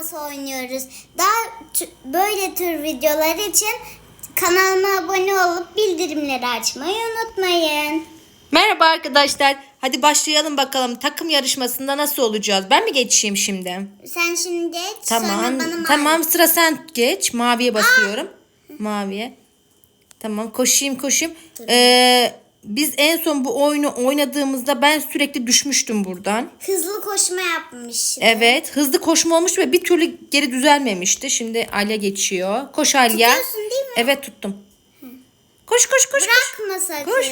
yarışması oynuyoruz. Daha böyle tür videolar için kanalıma abone olup bildirimleri açmayı unutmayın. Merhaba arkadaşlar. Hadi başlayalım bakalım. Takım yarışmasında nasıl olacağız? Ben mi geçeyim şimdi? Sen şimdi geç Tamam. sonra bana Tamam sıra sen geç. Maviye basıyorum. Maviye. Tamam koşayım koşayım. Ee, biz en son bu oyunu oynadığımızda ben sürekli düşmüştüm buradan. Hızlı koşma yapmışım. Evet hızlı koşma olmuş ve bir türlü geri düzelmemişti. Şimdi Alya geçiyor. Koş Alya. Tutuyorsun değil mi? Evet tuttum. Koş koş koş. koş. Bırakma sakın. Koş.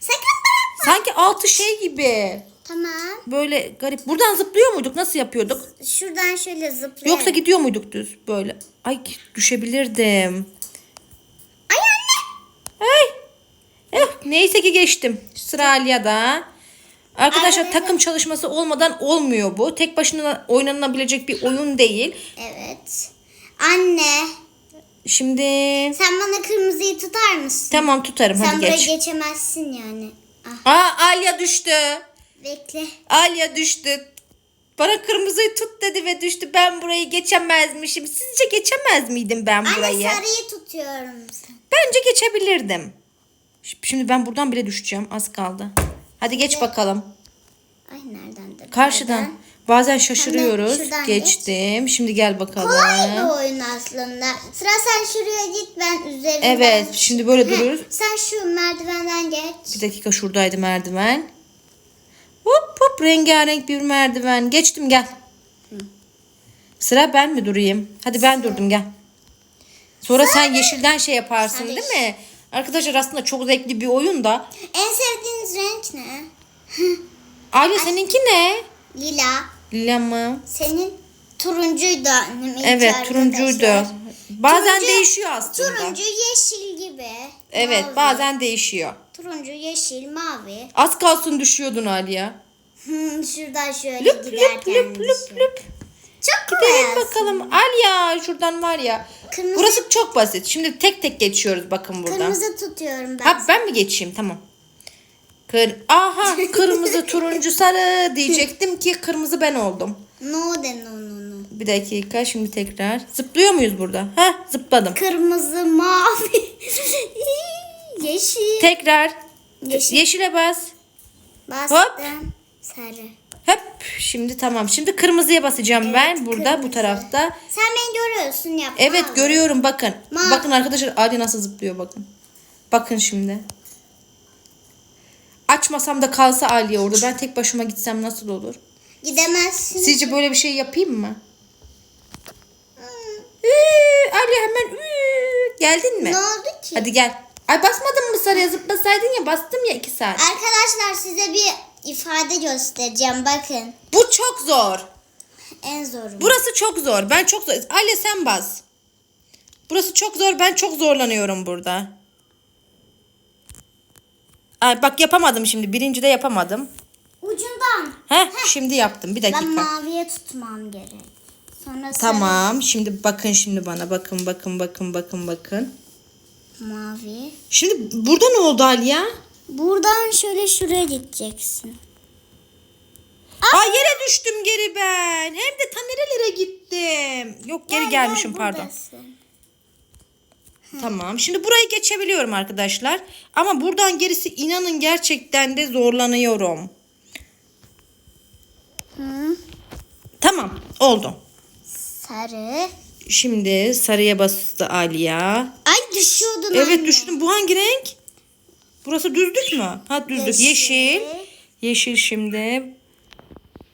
Sakın bırakma. Sanki altı şey gibi. Tamam. Böyle garip. Buradan zıplıyor muyduk? Nasıl yapıyorduk? Şuradan şöyle zıplayalım. Yoksa gidiyor muyduk düz böyle? Ay düşebilirdim. Ay anne. Ay. Neyse ki geçtim. Sıra Alya'da. Arkadaşlar Ay, takım çalışması olmadan olmuyor bu. Tek başına oynanabilecek bir oyun değil. Evet. Anne Şimdi sen bana kırmızıyı tutar mısın? tamam tutarım Sen hadi buraya geç. geçemezsin yani. Ah Aa Alya düştü. bekle. Alya düştü. Bana kırmızıyı tut dedi ve düştü. Ben burayı geçemezmişim. Sizce geçemez miydim ben burayı? Anne sarıyı tutuyorum. sen. Bence geçebilirdim. Şimdi ben buradan bile düşeceğim. Az kaldı. Hadi geç bakalım. Ay nereden de? Karşıdan. nereden? Bazen şaşırıyoruz. şuradan geç. Geçtim. Şimdi gel bakalım. Kolay bir oyun aslında. Sıra sen şuraya git ben üzerinden. Evet. Şimdi böyle Heh, duruyoruz. Sen şu merdivenden geç. Bir dakika şuradaydı merdiven. Hop hop rengarenk bir merdiven. Geçtim gel. Sıra ben mi durayım? Hadi ben durdum gel. Sonra sen yeşilden şey yaparsın Sarı. değil mi? Arkadaşlar aslında çok zevkli bir oyun da. En sevdiğiniz renk ne? Aile seninki ne? Lila. Lila mı? Senin turuncuydu annem. ilk Evet arkadaşlar. turuncuydu. Bazen Turuncu- değişiyor aslında. Turuncu, yeşil gibi. Evet Mavi. bazen değişiyor. Turuncu, yeşil, mavi. Az kalsın düşüyordun Aliye. Hmm, Şuradan şöyle Lüp giderken. lüp lüp lüp düşün. lüp. Çok kolay Gidelim bakalım. Alya şuradan var ya. Kırmızı- Burası çok basit. Şimdi tek tek geçiyoruz bakın buradan. Kırmızı tutuyorum ben. Ha ben mi geçeyim? Tamam. Kır Aha kırmızı turuncu sarı diyecektim ki kırmızı ben oldum. No de no no no. Bir dakika şimdi tekrar. Zıplıyor muyuz burada? Ha zıpladım. Kırmızı, mavi, yeşil. Tekrar. Yeşil. Yeşile bas. Bastım. Sarı. Hop şimdi tamam. Şimdi kırmızıya basacağım ben burada bu kırmızı. tarafta. Sen beni görüyorsun yapma. Evet görüyorum bakın. Ma- Bakın arkadaşlar Ali nasıl zıplıyor bakın. Bakın şimdi. Açmasam da kalsa Aliye orada. Ben tek başıma gitsem nasıl olur? Gidemezsin. Sizce böyle bir şey yapayım mı? Ee, Aliye hemen ee, geldin mi? Ne oldu ki? Hadi gel. Ay basmadın mı sarıya zıplasaydın ya bastım ya iki saat. Arkadaşlar size bir ifade göstereceğim bakın. Bu çok zor. En zoru. Burası çok zor. Ben çok zor. Aliye sen bas. Burası çok zor. Ben çok zorlanıyorum burada. Ay bak yapamadım şimdi. Birinci de yapamadım. Ucundan. Heh, şimdi yaptım. Bir Ben dakika. maviye tutmam gerek. Sonra Tamam. Şimdi bakın şimdi bana. Bakın bakın bakın bakın bakın. mavi. Şimdi burada ne oldu Aliye? Buradan şöyle şuraya gideceksin. Ay yere düştüm geri ben. Hem de ta nerelere gittim. Yok geri Gel, gelmişim gel, pardon. buradasın. Tamam. Şimdi burayı geçebiliyorum arkadaşlar. Ama buradan gerisi inanın gerçekten de zorlanıyorum. Hı. Tamam. Oldu. Sarı. Şimdi sarıya bastı Aliya. Ay düşüyordun Evet anne. düştüm. Bu hangi renk? Burası düzlük mü? Ha düzlük. Yeşil. Yeşil. Şimdi.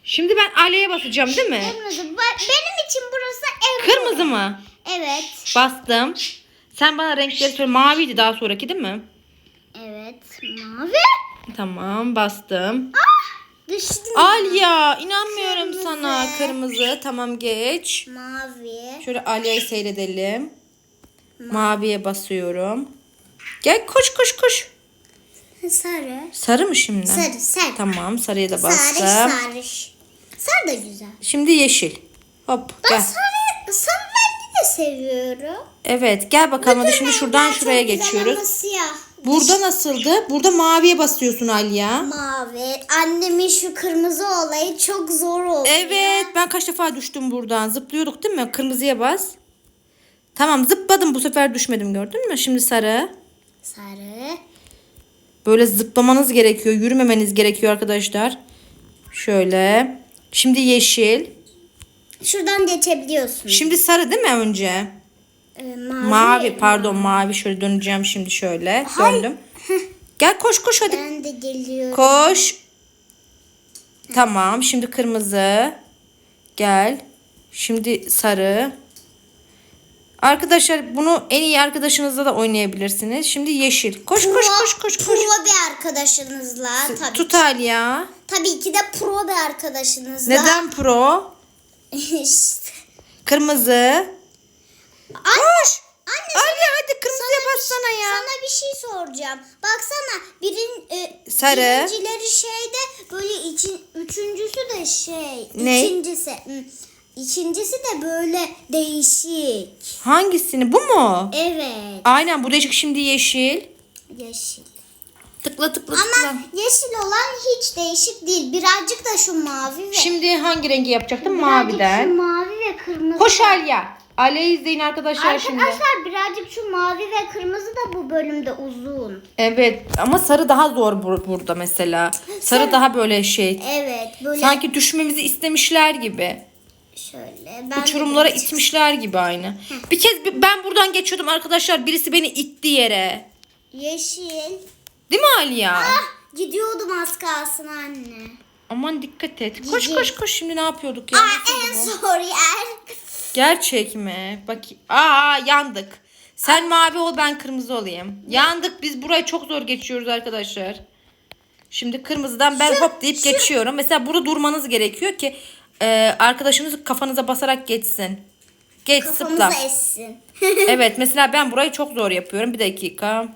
Şimdi ben Aliye'ye basacağım değil mi? Kırmızı. Ba- Benim için burası en Kırmızı mı? Evet. Bastım. Sen bana renkleri söyle. Maviydi daha sonraki değil mi? Evet. Mavi. Tamam bastım. Düştün. Alya inanmıyorum sana. Kırmızı. Tamam geç. Mavi. Şöyle Alya'yı seyredelim. Maviye basıyorum. Gel koş koş koş. Sarı. Sarı mı şimdi? Sarı. Sarı. Tamam sarıya da Sarı. bastım. Sarı. Sarı da güzel. Şimdi yeşil. Hop Ben gel. sarı, sarı rengi de seviyorum. Evet gel bakalım hadi şimdi şuradan şuraya geçiyoruz. Siyah Burada nasıldı? Burada maviye basıyorsun Alya. Mavi. Annemin şu kırmızı olayı çok zor oldu. Evet ben kaç defa düştüm buradan. Zıplıyorduk değil mi? Kırmızıya bas. Tamam zıpladım bu sefer düşmedim gördün mü? Şimdi sarı. Sarı. Böyle zıplamanız gerekiyor. Yürümemeniz gerekiyor arkadaşlar. Şöyle. Şimdi yeşil. Şuradan geçebiliyorsun. Şimdi sarı değil mi önce? Ee, mavi. Mavi pardon mavi. Şöyle döneceğim şimdi şöyle. Döndüm. Gel koş koş hadi. Ben de geliyorum. Koş. Tamam. Şimdi kırmızı. Gel. Şimdi sarı. Arkadaşlar bunu en iyi arkadaşınızla da oynayabilirsiniz. Şimdi yeşil. Koş koş Pro- koş koş koş. Pro bir arkadaşınızla tabii. Tut Alya. Tabii ki de pro bir arkadaşınızla. Neden pro? işte. Kırmızı. Koş. Anne Alya hadi kırmızıya sana bir- bassana ya. Sana bir şey soracağım. Baksana birin e, Sarı. birincileri şeyde böyle için üçüncüsü de şey. Ne? İkincisi. hı, İkincisi de böyle değişik. Hangisini? Bu mu? Evet. Aynen bu değişik şimdi yeşil. Yeşil. Tıkla tıkla tıkla. Ama yeşil olan hiç değişik değil. Birazcık da şu mavi ve Şimdi hangi rengi yapacaktım? birazcık Maviden. şu mavi ve kırmızı. Koş Alya. Alya'yı izleyin arkadaşlar şimdi. Arkadaşlar birazcık şu mavi ve kırmızı da bu bölümde uzun. Evet ama sarı daha zor bur- burada mesela. Sarı daha böyle şey. Evet böyle Sanki düşmemizi istemişler gibi. Şöyle. Ben de Uçurumlara birazcık- itmişler gibi aynı. Bir kez bi- ben buradan geçiyordum arkadaşlar. Birisi beni itti yere. Yeşil. Değil mi Aliya? Ah gidiyordum az kalsın anne. Aman dikkat et. Koş Cici. koş koş şimdi ne yapıyorduk ya? Aa Nasıldı en bu? zor yer. Gerçek mi? Bak. Aa yandık. Sen mavi ol ben kırmızı olayım. Yandık biz burayı çok zor geçiyoruz arkadaşlar. Şimdi kırmızıdan ben hop deyip geçiyorum. Mesela burada durmanız gerekiyor ki e, arkadaşınız kafanıza basarak geçsin. Geç zıpla. Kafamıza essin. Evet mesela ben burayı çok zor yapıyorum. Bir dakika.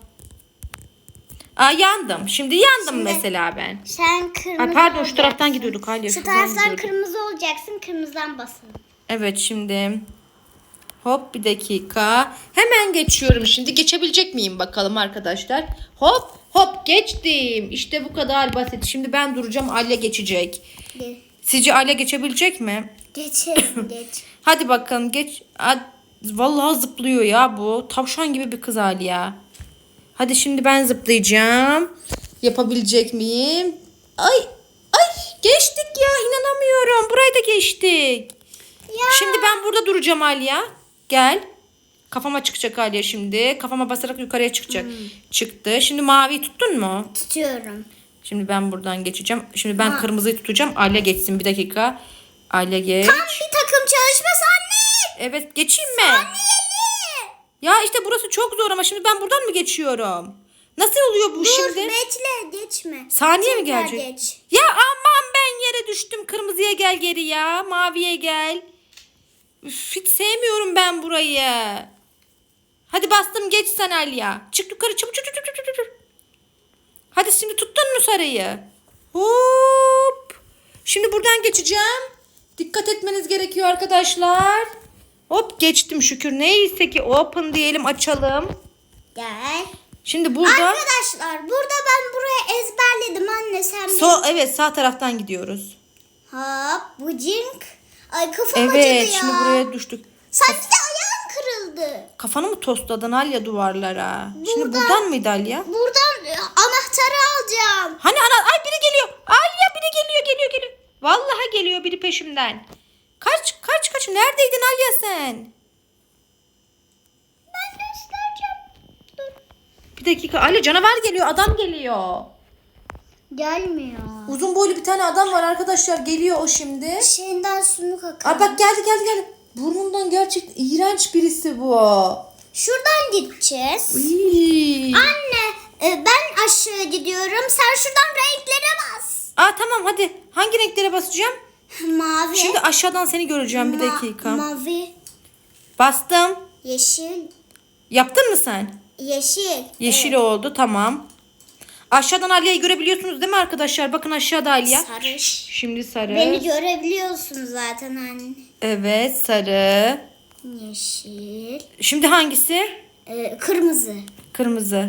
Aa yandım. Şimdi yandım mesela ben. Sen kırmızı Ay pardon şu olacaksın. taraftan gidiyorduk Halya. Şu şuradan taraftan gidiyorduk. kırmızı olacaksın. Kırmızıdan basalım. Evet şimdi. Hop bir dakika. Hemen geçiyorum şimdi. Geçebilecek miyim bakalım arkadaşlar. Hop hop geçtim. İşte bu kadar basit. Şimdi ben duracağım. Alya geçecek. Ge- Sizce Alya geçebilecek mi? Geçelim geç. Hadi bakalım geç. Aa, Vallahi zıplıyor ya bu. Tavşan gibi bir kız Alya. Hadi şimdi ben zıplayacağım. Yapabilecek miyim? Ay ay geçtik ya inanamıyorum. Burayı da geçtik. Ya. Şimdi ben burada duracağım Alya. Gel. Kafama çıkacak Alya şimdi. Kafama basarak yukarıya çıkacak. Çıktı. Şimdi maviyi tuttun mu? Tutuyorum. Şimdi ben buradan geçeceğim. Şimdi ben kırmızıyı tutacağım. Alya geçsin bir dakika. Alya geç. Tam bir takım çalışması anne. Evet geçeyim mi? Ya işte burası çok zor ama şimdi ben buradan mı geçiyorum? Nasıl oluyor bu Dur şimdi? bekle geçme. Saniye mi Tekrar gelecek? Geç. Ya aman ben yere düştüm. Kırmızıya gel geri ya. Maviye gel. Üf, hiç sevmiyorum ben burayı. Hadi bastım geç sen Alya. Çık yukarı çabuk çabuk çabuk. Hadi şimdi tuttun mu sarayı? Hop. Şimdi buradan geçeceğim. Dikkat etmeniz gerekiyor arkadaşlar. Hop geçtim şükür. Neyse ki open diyelim açalım. Gel. Şimdi burada Arkadaşlar burada ben buraya ezberledim anne sen so evet sağ taraftan gidiyoruz. Hop bucink. Ay kafam acıdı Evet ya. şimdi buraya düştük. Sanki de kırıldı. Kafanı mı tostladın Alya duvarlara? Şimdi Buradan- buradan mıydı Alya? Buradan e, anahtarı alacağım. Hani ana ay biri geliyor. Alya biri geliyor geliyor geliyor. Vallahi geliyor biri peşimden. Kaç kaç kaç neredeydin Alya sen? Ben göstereceğim. Dur. Bir dakika Alya canavar geliyor adam geliyor. Gelmiyor. Uzun boylu bir tane adam var arkadaşlar geliyor o şimdi. Şeyinden sümük akıyor. Aa bak geldi geldi geldi. Burnundan gerçek iğrenç birisi bu. Şuradan gideceğiz. Iy. Anne e, ben aşağı gidiyorum. Sen şuradan renklere bas. Aa tamam hadi. Hangi renklere basacağım? Mavi. Şimdi aşağıdan seni göreceğim bir ma- dakika. Mavi. Bastım. Yeşil. Yaptın mı sen? Yeşil. Yeşil Evet. oldu tamam. Aşağıdan Alya'yı görebiliyorsunuz değil mi arkadaşlar? Bakın aşağıda Alya. Sarı. Şimdi sarı. Beni görebiliyorsun zaten anne. Evet sarı. Yeşil. Şimdi hangisi? E, kırmızı. Kırmızı.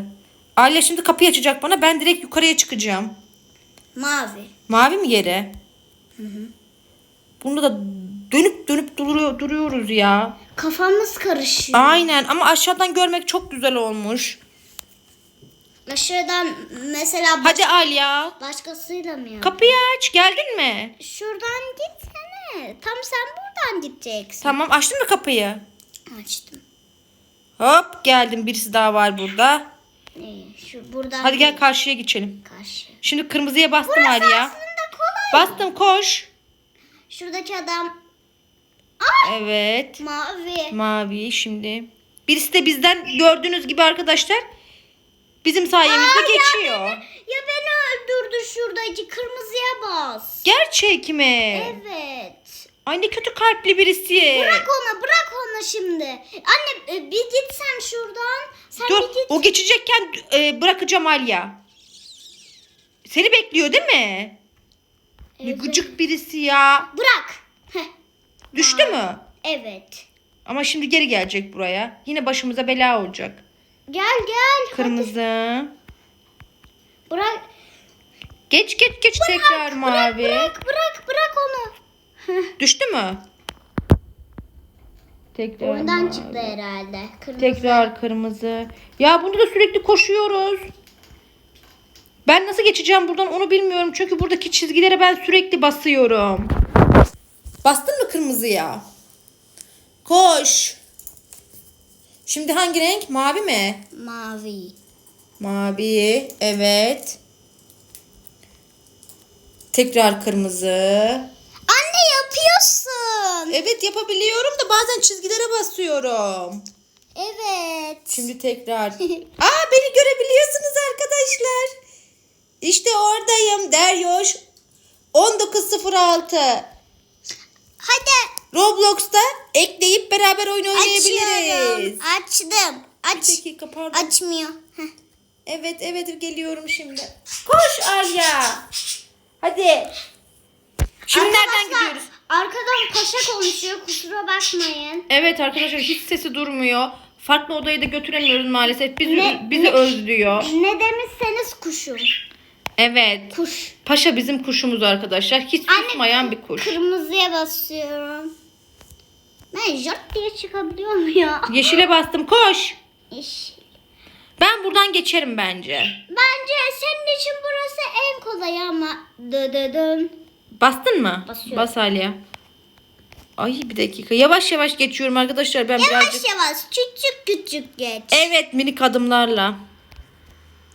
Alya şimdi kapıyı açacak bana. Ben direkt yukarıya çıkacağım. Mavi. Mavi mi yere? Bunda da dönüp dönüp duruyor, duruyoruz ya. Kafamız karışıyor. Aynen ama aşağıdan görmek çok güzel olmuş. Aşağıdan mesela baş- Hadi Alya. başkasıyla mı ya? Kapıyı aç. Geldin mi? Şuradan gitsene. Tam sen buradan gideceksin. Tamam açtın mı kapıyı? Açtım. Hop geldim. Birisi daha var burada. İyi, şu buradan Hadi gel karşıya geçelim. karşı. Şimdi kırmızıya bastım Alya. Aslında kolay. Bastım koş. Şuradaki adam Evet. mavi. Mavi şimdi. Birisi de bizden gördüğünüz gibi arkadaşlar bizim sayemizde geçiyor. Ya beni öldürdü şuradaki kırmızıya bas. Gerçek mi? Evet. Ay ne kötü kalpli birisi. Bırak ona bırak ona şimdi. Anne e, bir git sen şuradan. Sen Dur bir git. o geçecekken e, bırakacağım Alya. Seni bekliyor değil mi? Ne Evet. gıcık birisi ya. Bırak. Heh, Düştü mü? evet. Ama şimdi geri gelecek buraya. Yine başımıza bela olacak. Gel gel. Kırmızı. Bırak. Geç geç geç tekrar mavi. Bırak bırak bırak onu. Düştü mü? Tekrar Oradan mavi. çıktı herhalde. Kırmızı. Tekrar kırmızı. Ya bunda da sürekli koşuyoruz. Ben nasıl geçeceğim buradan onu bilmiyorum. Çünkü buradaki çizgilere ben sürekli basıyorum. Bastın mı kırmızıya? Koş. Şimdi hangi renk? Mavi mi? Mavi. Mavi. Evet. Tekrar kırmızı. Yapıyorsun. Evet yapabiliyorum da bazen çizgilere basıyorum. Evet. Şimdi tekrar. Aa beni görebiliyorsunuz arkadaşlar. İşte oradayım Deryoş. 1906. Hadi Roblox'ta ekleyip beraber oyun açıyorum. oynayabiliriz. Açtım. Bir Aç. dakika pardon. Açmıyor. Heh. Evet evet geliyorum şimdi. Koş Alya. Hadi. Şimdi nereden Arkadaşlar, gidiyoruz? Arkadan paşa konuşuyor. Kusura bakmayın. Evet arkadaşlar hiç sesi durmuyor. Farklı odaya da götüremiyoruz maalesef. Bizi, Ne- bizi ne- özlüyor. Ne demişseniz kuşum. Evet. Kuş. Paşa bizim kuşumuz arkadaşlar. Hiç Anne, susmayan bir kuş. Kırmızıya basıyorum. Ben jart diye çıkabiliyorum ya. Yeşile bastım. Koş. İş. Ben buradan geçerim bence. Bence senin için burası en kolay ama. Dıdıdın. Bastın mı? Basıyorum. Bas Aliye. Ay bir dakika. Yavaş yavaş geçiyorum arkadaşlar. Ben Yavaş birazcık... yavaş küçük küçük geç. Evet minik adımlarla.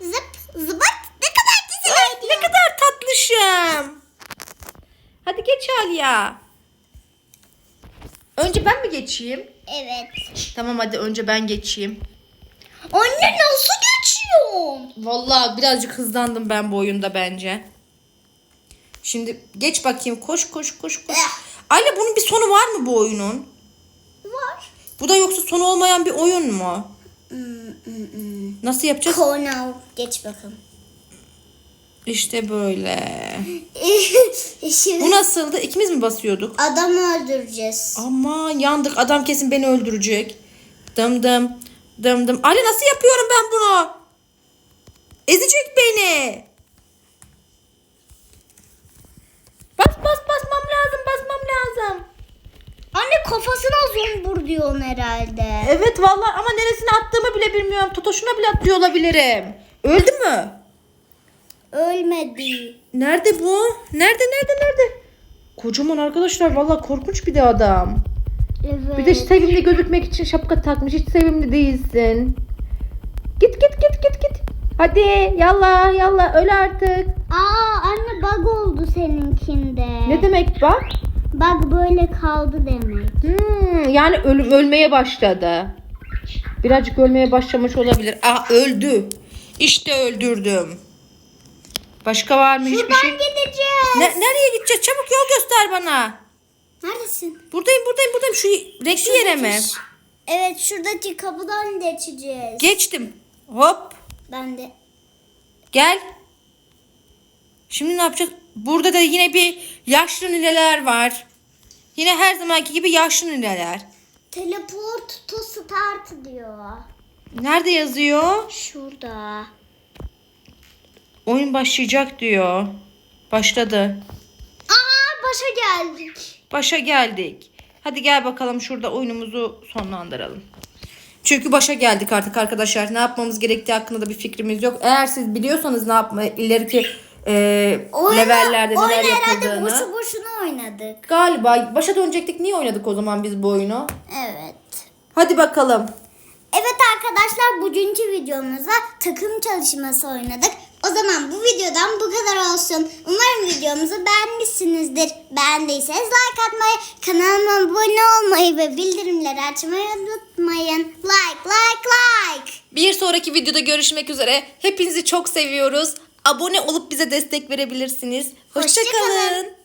Zıp zıbat ne kadar güzel Ay, ne kadar tatlışım. Hadi geç Aliye. Önce ben mi geçeyim? Evet. Tamam hadi önce ben geçeyim. Anne nasıl geçiyorsun? Vallahi birazcık hızlandım ben bu oyunda bence. Şimdi geç bakayım. Koş koş koş koş. Anne bunun bir sonu var mı bu oyunun? Var. Bu da yoksa sonu olmayan bir oyun mu? Nasıl yapacağız? Konav. Geç bakalım. İşte böyle. Şimdi Bu nasıldı? İkimiz mi basıyorduk? adamı öldüreceğiz. Aman yandık. Adam kesin beni öldürecek. Dım dım. Dım dım. Ali nasıl yapıyorum ben bunu? Ezecek beni. Bas bas basmam lazım. Basmam lazım. Anne kafasına zombur diyorsun herhalde. Evet vallahi ama neresine attığımı bile bilmiyorum. Totoşuna bile atlıyor olabilirim. Öldü mü? Ölmedi. Nerede bu? Nerede nerede nerede? Kocaman arkadaşlar vallahi korkunç bir de adam. Evet. Bir de sevimli gözükmek için şapka takmış. Hiç sevimli değilsin. Git git git git git. Hadi yallah yallah öl artık. Aa anne bug oldu seninkinde. Ne demek bak? Bug böyle kaldı demek. Hmm, yani ölüm ölmeye başladı. Birazcık ölmeye başlamış olabilir. Ah öldü. İşte öldürdüm. Başka var mı hiçbir Buradan şey? gideceğiz. Ne, nereye gideceğiz? Çabuk yol göster bana. Neredesin? Buradayım buradayım buradayım. Şu renkli yere mi? Evet şuradaki kapıdan geçeceğiz. Geçtim. Hop. Ben de. Gel. Şimdi ne yapacağız? Burada da yine bir yaşlı nineler var. Yine her zamanki gibi yaşlı nineler. Teleport to start diyor. Nerede yazıyor? Şurada. Oyun başlayacak diyor. Başladı. Aa başa geldik. Başa geldik. Hadi gel bakalım şurada oyunumuzu sonlandıralım. Çünkü başa geldik artık arkadaşlar. Ne yapmamız gerektiği hakkında da bir fikrimiz yok. Eğer siz biliyorsanız ne yapma ileriki e, levellerde oyunu neler herhalde yapıldığını. boşu boşuna oynadık. Galiba başa dönecektik. Niye oynadık o zaman biz bu oyunu? Evet. Hadi bakalım. Evet arkadaşlar bugünkü videomuzda takım çalışması oynadık. O zaman bu videodan bu kadar olsun. Umarım videomuzu beğenmişsinizdir. Beğendiyseniz like atmayı, kanalıma abone olmayı ve bildirimleri açmayı unutmayın. Like, like, like. Bir sonraki videoda görüşmek üzere. Hepinizi çok seviyoruz. Abone olup bize destek verebilirsiniz. Hoşça kalın. Hoşçakalın.